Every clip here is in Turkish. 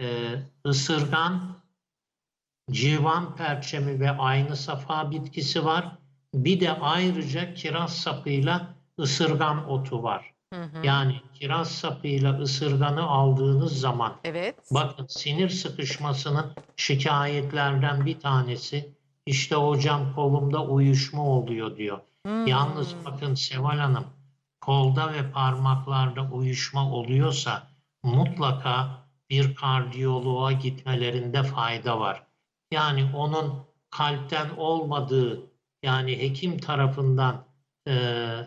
e, ısırgan, civan perçemi ve aynı safa bitkisi var. Bir de ayrıca kiraz sapıyla ısırgan otu var. Hı hı. Yani kiraz sapıyla ısırganı aldığınız zaman Evet. bakın sinir sıkışmasının şikayetlerden bir tanesi işte hocam kolumda uyuşma oluyor diyor. Hmm. Yalnız bakın Seval Hanım kolda ve parmaklarda uyuşma oluyorsa mutlaka bir kardiyoloğa gitmelerinde fayda var. Yani onun kalpten olmadığı yani hekim tarafından e,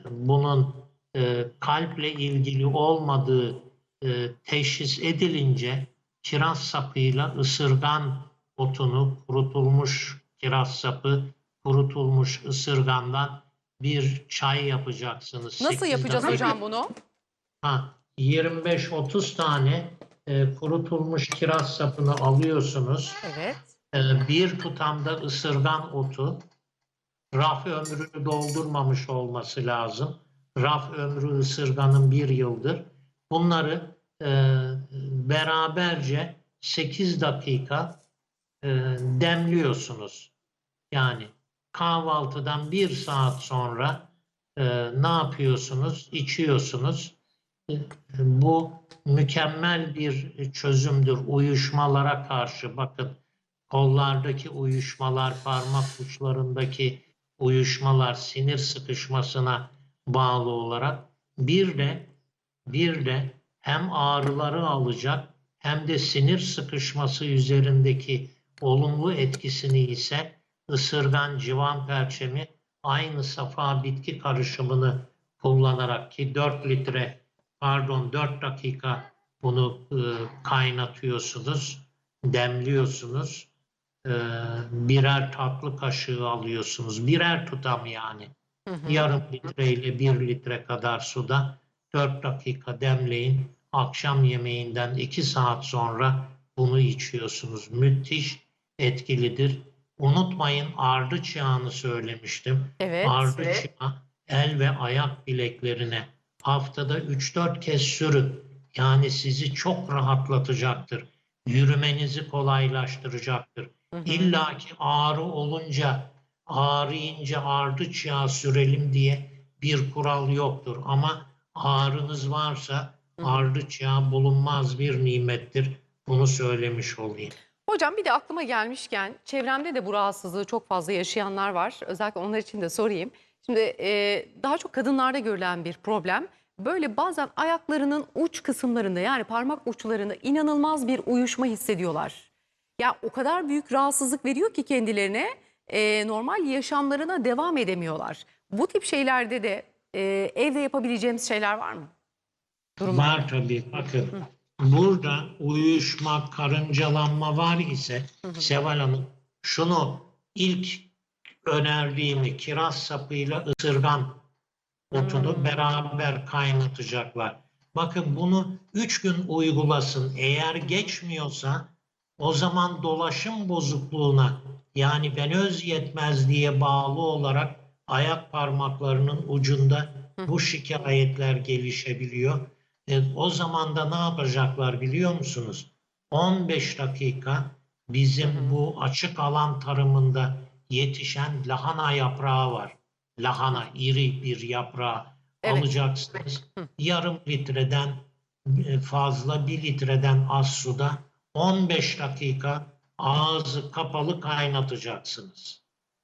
bunun e, kalple ilgili olmadığı e, teşhis edilince kiraz sapıyla ısırgan otunu kurutulmuş kiraz sapı kurutulmuş ısırgandan bir çay yapacaksınız. Nasıl yapacağız hocam bunu? Ha, 25-30 tane e, kurutulmuş kiraz sapını alıyorsunuz. Evet. E, bir tutamda ısırgan otu. Raf ömrünü doldurmamış olması lazım. Raf ömrü ısırganın bir yıldır. Bunları e, beraberce 8 dakika e, demliyorsunuz. Yani kahvaltıdan bir saat sonra e, ne yapıyorsunuz? İçiyorsunuz. Bu mükemmel bir çözümdür uyuşmalara karşı. Bakın kollardaki uyuşmalar, parmak uçlarındaki uyuşmalar, sinir sıkışmasına bağlı olarak bir de bir de hem ağrıları alacak hem de sinir sıkışması üzerindeki olumlu etkisini ise ısırgan civan perçemi aynı safa bitki karışımını kullanarak ki 4 litre pardon 4 dakika bunu e, kaynatıyorsunuz, demliyorsunuz. E, birer tatlı kaşığı alıyorsunuz. Birer tutam yani. Hı hı. Yarım litre ile 1 litre kadar suda 4 dakika demleyin. Akşam yemeğinden 2 saat sonra bunu içiyorsunuz. Müthiş etkilidir. Unutmayın ardıç yağını söylemiştim. Evet. Ardıç yağı el ve ayak bileklerine haftada 3-4 kez sürün. Yani sizi çok rahatlatacaktır. Yürümenizi kolaylaştıracaktır. Hı hı. İlla ki ağrı olunca, ağrıyınca ardıç yağı sürelim diye bir kural yoktur. Ama ağrınız varsa ardıç yağı bulunmaz bir nimettir. Bunu söylemiş olayım. Hocam bir de aklıma gelmişken çevremde de bu rahatsızlığı çok fazla yaşayanlar var. Özellikle onlar için de sorayım. Şimdi e, daha çok kadınlarda görülen bir problem. Böyle bazen ayaklarının uç kısımlarında yani parmak uçlarında inanılmaz bir uyuşma hissediyorlar. Ya o kadar büyük rahatsızlık veriyor ki kendilerine e, normal yaşamlarına devam edemiyorlar. Bu tip şeylerde de e, evde yapabileceğimiz şeyler var mı? Durumlar. Var tabii. Bakın burada uyuşma, karıncalanma var ise Seval Hanım şunu ilk önerdiğimi kiraz sapıyla ısırgan otunu Hmm. beraber kaynatacaklar. Bakın bunu üç gün uygulasın. Eğer geçmiyorsa o zaman dolaşım bozukluğuna yani venöz yetmezliğe bağlı olarak ayak parmaklarının ucunda bu şikayetler gelişebiliyor. E, o zaman da ne yapacaklar biliyor musunuz? 15 dakika bizim bu açık alan tarımında yetişen lahana yaprağı var. Lahana iri bir yaprağı Evet. alacaksınız. Hı. Yarım litreden e, fazla bir litreden az suda 15 dakika ağzı kapalı kaynatacaksınız.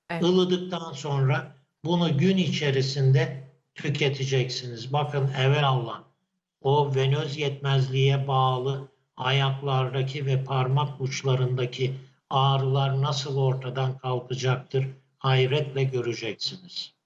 Evet. Ilıdıktan sonra bunu gün içerisinde tüketeceksiniz. Bakın evvelallah o venöz yetmezliğe bağlı ayaklardaki ve parmak uçlarındaki ağrılar nasıl ortadan kalkacaktır hayretle göreceksiniz.